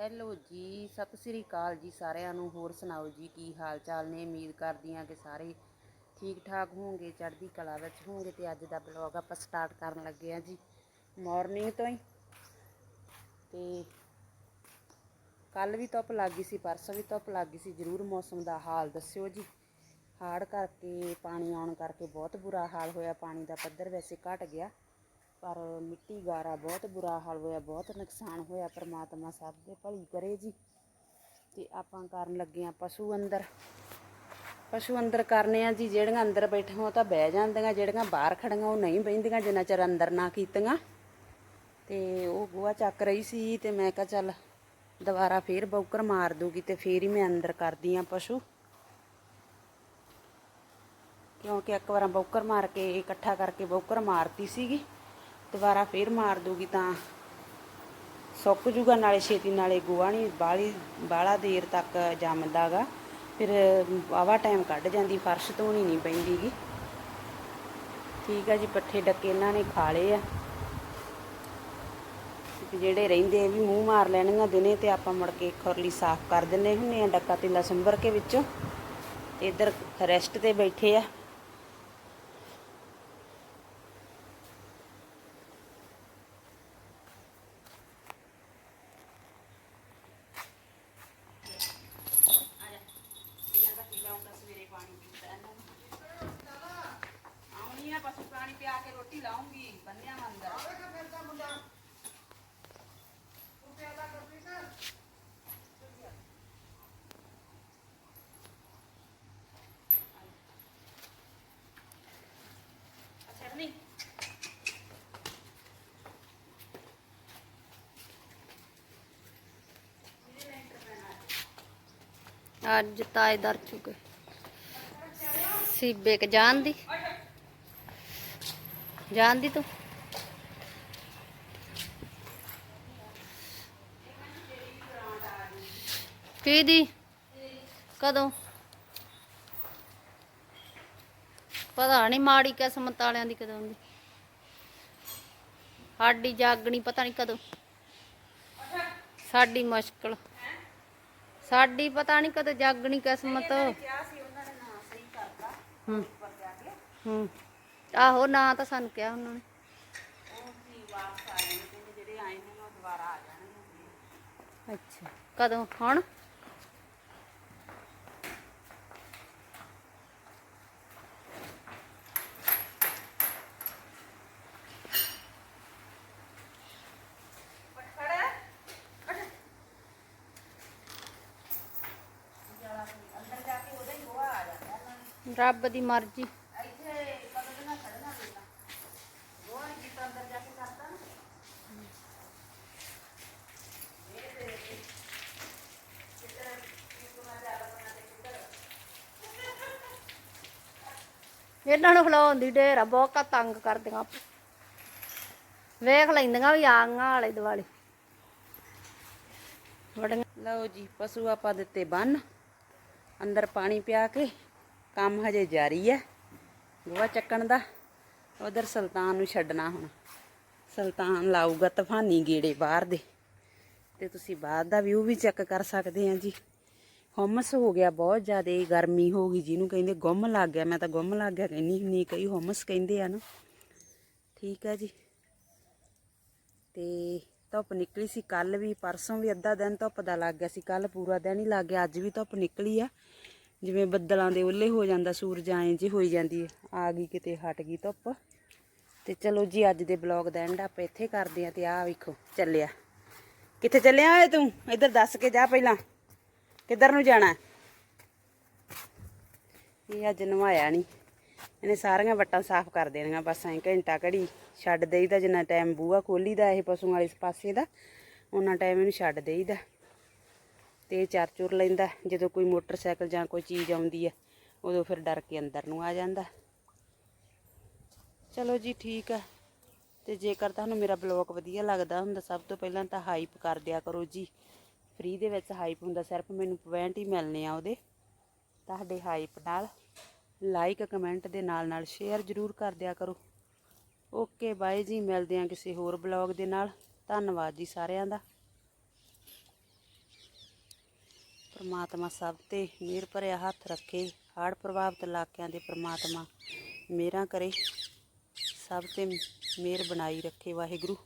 Hello ਜੀ, ਸਤਿ ਸ੍ਰੀ ਅਕਾਲ ਜੀ ਸਾਰਿਆਂ ਨੂੰ। ਹੋਰ ਸੁਣਾਓ ਜੀ, ਕੀ ਹਾਲ ਚਾਲ ਨੇ? ਉਮੀਦ ਕਰਦੀ ਹਾਂ ਕਿ ਸਾਰੇ ਠੀਕ ਠਾਕ ਹੋਣਗੇ, ਚੜ੍ਹਦੀ ਕਲਾ ਵਿੱਚ ਹੋਣਗੇ ਤੇ ਅੱਜ ਦਾ ਬਲੌਗ ਆਪਾਂ ਸਟਾਰਟ ਕਰਨ ਲੱਗੇ ਆ ਜੀ ਮਾਰਨਿੰਗ ਤੋਂ ਹੀ। ਤੇ ਕੱਲ ਵੀ ਧੁੱਪ ਲੱਗ ਗਈ ਸੀ, ਪਰਸੋਂ ਵੀ ਧੁੱਪ ਲੱਗ ਗਈ ਸੀ, ਜ਼ਰੂਰ ਮੌਸਮ ਦਾ ਹਾਲ ਦੱਸਿਓ ਜੀ। ਹਾੜ ਕਰਕੇ, ਪਾਣੀ ਆਉਣ ਕਰਕੇ ਬਹੁਤ ਬੁਰਾ ਹਾਲ ਹੋਇਆ, ਪਾਣੀ ਦਾ ਪੱਧਰ ਵੈਸੇ ਘਟ ਗਿਆ। ਪਰ ਮਿੱਟੀ ਗਾਰਾ ਬਹੁਤ ਬੁਰਾ ਹਾਲ ਹੋਇਆ, ਬਹੁਤ ਨੁਕਸਾਨ ਹੋਇਆ ਪਰਮਾਤਮਾ ਸਭ ਦੇ ਭਲੀ ਕਰੇ ਜੀ। ਤੇ ਆਪਾਂ ਕਰਨ ਲੱਗੇ ਆ ਪਸ਼ੂ ਅੰਦਰ। ਪਸ਼ੂ ਅੰਦਰ ਕਰਨੇ ਆ ਜੀ, ਜਿਹੜੀਆਂ ਅੰਦਰ ਬੈਠੀਆਂ ਉਹ ਤਾਂ ਬਹਿ ਜਾਂਦੀਆਂ, ਜਿਹੜੀਆਂ ਬਾਹਰ ਖੜੀਆਂ ਉਹ ਨਹੀਂ ਬਹਿੰਦੀਆਂ, ਜਿੰਨਾ ਚਿਰ ਅੰਦਰ ਨਾ ਕੀਤੀਆਂ। ਤੇ ਉਹ ਗੋਹਾ ਚੱਕ ਰਹੀ ਸੀ ਤੇ ਮੈਂ ਕਿਹਾ ਚੱਲ ਦੁਬਾਰਾ ਫੇਰ ਬੌਕਰ ਮਾਰ ਦੂਗੀ ਤੇ ਫੇਰ ਹੀ ਮੈਂ ਅੰਦਰ ਕਰਦੀ ਆ ਪਸ਼ੂ। ਕਿਉਂਕਿ ਇੱਕ ਵਾਰ ਬੌਕਰ ਮਾਰ ਕੇ, ਇਕੱਠਾ ਕਰਕੇ ਬੌਕਰ ਮਾਰਤੀ ਸੀਗੀ। ਦੁਬਾਰਾ ਫੇਰ ਮਾਰ ਦੂਗੀ ਤਾਂ ਸੁੱਕ ਜੂਗਾ, ਨਾਲੇ ਛੇਤੀ ਨਾਲੇ ਗੋਹਾ ਨਹੀਂ ਬਾਲੀ ਬਾਲਾ ਦੇਰ ਤੱਕ ਜੰਮਦਾਗਾ। ਫਿਰ ਆਵਾ ਟਾਈਮ ਕੱਢ ਜਾਂਦੀ, ਫਰਸ਼ ਧੋਣੀ ਨਹੀਂ ਪੈਂਦੀਗੀ। ਠੀਕ ਆ ਜੀ, ਪੱਠੇ ਡੱਕੇ ਇਹਨਾਂ ਨੇ ਖਾ ਲਏ ਆ। ਜਿਹੜੇ ਰਹਿੰਦੇ ਵੀ ਮੂੰਹ ਮਾਰ ਲੈਣਗੀਆਂ ਦਿਨੇ ਤੇ ਆਪਾਂ ਮੁੜ ਕੇ ਖੁਰਲੀ ਸਾਫ਼ ਕਰ ਦਿੰਨੇ ਹੁੰਨੇ ਆ ਡੱਕਾ ਤਿੱਲਾ ਸੰਭਰ ਕੇ ਵਿੱਚੋਂ। ਤੇ ਇੱਧਰ ਰੈਸਟ ਤੇ ਬੈਠੇ ਆ। ਆ ਪਸ਼ੂ ਪਾਣੀ ਪਿਆ ਕੇ ਰੋਟੀ ਲਾਉਂਗੀ ਬੰਨਿਆ ਮੰਦਰ ਅੱਛਾ ਨਹੀਂ ਅੱਜ ਤਾਏ ਦਰ ਚੁਕੇ। ਸੀਬੇ ਕ ਜਾਣਦੀ ਜਾਣਦੀ ਤੂੰ। ਕਿਹਦੀ ਕਦੋਂ? ਪਤਾ ਨਹੀਂ ਮਾੜੀ ਕਿਸਮਤ ਵਾਲਿਆਂ ਦੀ ਕਦੋਂ ਦੀ ਸਾਡੀ ਜਾਗਣੀ ਪਤਾ ਨਹੀਂ ਕਦੋਂ। ਸਾਡੀ ਮੁਸ਼ਕਲ। ਸਾਡੀ ਪਤਾ ਨਹੀਂ ਕਦੋਂ ਜਾਗਣੀ ਕਿਸਮਤ। ਕੇ। ਹੂੰ। ਆਹੋ ਨਾ ਤਾਂ ਸਾਨੂੰ ਕਿਹਾ ਉਹਨਾਂ ਨੇ। ਅੱਛਾ ਕਦੋਂ? ਹੁਣ? ਰੱਬ ਦੀ ਮਰਜ਼ੀ ਇੱਥੇ ਕਦੋਂ ਦੇ ਨਾ ਖੜਨਾ ਪੈਂਦਾ ਗੋਹਾ ਨਹੀਂ ਕੀਤਾ ਅੰਦਰ ਜਾ ਕੇ ਕਰਤਾ ਨਾ ਇਹਨਾਂ ਨੂੰ ਖਲਾਉਣ ਦੀ ਢੇਰ ਆ, ਬਹੁਤ ਤੰਗ ਕਰਦੀਆਂ ਵੇਖ ਲੈਂਦੀਆਂ ਵੀ ਆਂਗਾ ਵਾਲੇ ਦੁਆਲੇ ਬੜੀਆਂ ਲਓ ਜੀ, ਪਸ਼ੂ ਆਪਾਂ ਦਿੱਤੇ ਬੰਨ। ਅੰਦਰ ਪਾਣੀ ਪਿਆ ਕੇ, ਕੰਮ ਹਜੇ ਜਾਰੀ ਹੈ ਗੋਹਾ ਚੱਕਣ ਦਾ। ਉਧਰ ਸੁਲਤਾਨ ਨੂੰ ਛੱਡਣਾ ਹੁਣ। ਸੁਲਤਾਨ ਲਾਊਗਾ ਤਫਾਨੀ ਗੇੜੇ ਬਾਹਰ ਦੇ। ਤੇ ਤੁਸੀਂ ਬਾਹਰ ਦਾ ਵਿਊ ਵੀ ਚੈੱਕ ਕਰ ਸਕਦੇ ਆ ਜੀ। ਹਮਸ ਹੋ ਗਿਆ ਬਹੁਤ ਜ਼ਿਆਦਾ, ਗਰਮੀ ਹੋ ਗਈ ਜਿਹਨੂੰ ਕਹਿੰਦੇ ਗੁੰਮ ਲੱਗ ਗਿਆ। ਮੈਂ ਤਾਂ ਗੁੰਮ ਲੱਗ ਗਿਆ, ਕਹਿੰਦੀ ਨਹੀਂ ਕਈ ਹਮਸ ਕਹਿੰਦੇ ਆ ਨਾ। ਠੀਕ ਹੈ ਜੀ। ਤੇ ਧੁੱਪ ਨਿਕਲੀ ਸੀ ਕੱਲ ਵੀ, ਪਰਸੋਂ ਵੀ ਅੱਧਾ ਦਿਨ ਧੁੱਪ ਦਾ ਲੱਗ ਗਿਆ ਸੀ ਕੱਲ ਪੂਰਾ ਦਿਨ ਹੀ ਲੱਗ ਗਿਆ, ਅੱਜ ਵੀ ਧੁੱਪ ਨਿਕਲੀ ਆ। ਜਿਵੇਂ ਬੱਦਲਾਂ ਦੇ ਉੱਲੇ ਹੋ ਜਾਂਦਾ, ਸੂਰਜ ਐਂ ਜੀ ਹੋਈ ਜਾਂਦੀ ਆ ਗਈ ਕਿਤੇ, ਹਟ ਗਈ ਧੁੱਪ। ਤੇ ਚਲੋ ਜੀ, ਅੱਜ ਦੇ ਬਲੌਗ ਦਾ ਐਂਡ ਆਪਾਂ ਇੱਥੇ ਕਰਦੇ ਆ ਤੇ ਆਹ ਵੇਖੋ, ਚੱਲਿਆ। ਕਿੱਥੇ ਚੱਲਿਆ ਓਏ ਤੂੰ? ਇੱਧਰ ਦੱਸ ਕੇ ਜਾ ਪਹਿਲਾਂ। ਕਿੱਧਰ ਨੂੰ ਜਾਣਾ? ਇਹ ਅੱਜ ਨਵਾਇਆ ਨਹੀਂ ਇਹਨੇ ਸਾਰੀਆਂ ਵੱਟਾਂ ਸਾਫ਼ ਕਰ ਦੇਣੀਆਂ, ਬਸ ਐਂ ਘੰਟਾ ਘੜੀ ਛੱਡ ਦੇਈਦਾ, ਜਿੰਨਾ ਟਾਈਮ ਬੂਆ ਖੋਲੀਦਾ, ਇਹ ਪਸ਼ੂਆਂ ਵਾਲੇ ਪਾਸੇ ਦਾ ਉਹਨਾਂ ਟਾਈਮ ਇਹਨੂੰ ਛੱਡ ਦੇਈਦਾ। ਤੇ ਇਹ ਚਰ ਚੁਰ ਲੈਂਦਾ, ਜਦੋਂ ਕੋਈ ਮੋਟਰਸਾਈਕਲ ਜਾਂ ਕੋਈ ਚੀਜ਼ ਆਉਂਦੀ ਹੈ ਉਦੋਂ ਫਿਰ ਡਰ ਕੇ ਅੰਦਰ ਨੂੰ ਆ ਜਾਂਦਾ। ਚਲੋ ਜੀ, ਠੀਕ ਆ। ਤੇ ਜੇਕਰ ਤੁਹਾਨੂੰ ਮੇਰਾ ਬਲੌਗ ਵਧੀਆ ਲੱਗਦਾ ਹੁੰਦਾ, ਸਭ ਤੋਂ ਪਹਿਲਾਂ ਤਾਂ ਹਾਈਪ ਕਰ ਦਿਆ ਕਰੋ ਜੀ। ਫ੍ਰੀ ਦੇ ਵਿੱਚ ਹਾਈਪ ਹੁੰਦਾ, ਸਿਰਫ ਮੈਨੂੰ ਪੁਆਇੰਟ ਹੀ ਮਿਲਨੇ ਆ ਉਹਦੇ। ਤੁਹਾਡੇ ਹਾਈਪ ਨਾਲ ਲਾਈਕ ਕਮੈਂਟ ਦੇ ਨਾਲ ਨਾਲ ਸ਼ੇਅਰ ਜ਼ਰੂਰ ਕਰ ਦਿਆ ਕਰੋ। ਓਕੇ ਬਾਏ ਜੀ, ਮਿਲਦੇ ਹਾਂ ਕਿਸੇ ਹੋਰ ਬਲੌਗ ਦੇ ਨਾਲ। ਧੰਨਵਾਦ ਜੀ ਸਾਰਿਆਂ ਦਾ। ਪਰਮਾਤਮਾ ਸਭ ਤੇ ਮਿਹਰ ਭਰਿਆ ਹੱਥ ਰੱਖੇ, ਹੜ੍ਹ ਪ੍ਰਭਾਵਿਤ ਇਲਾਕਿਆਂ ਦੇ ਪਰਮਾਤਮਾ ਮਿਹਰਾਂ ਕਰੇ, ਸਭ ਤੇ ਮਿਹਰ ਬਣਾਈ ਰੱਖੇ ਵਾਹਿਗੁਰੂ।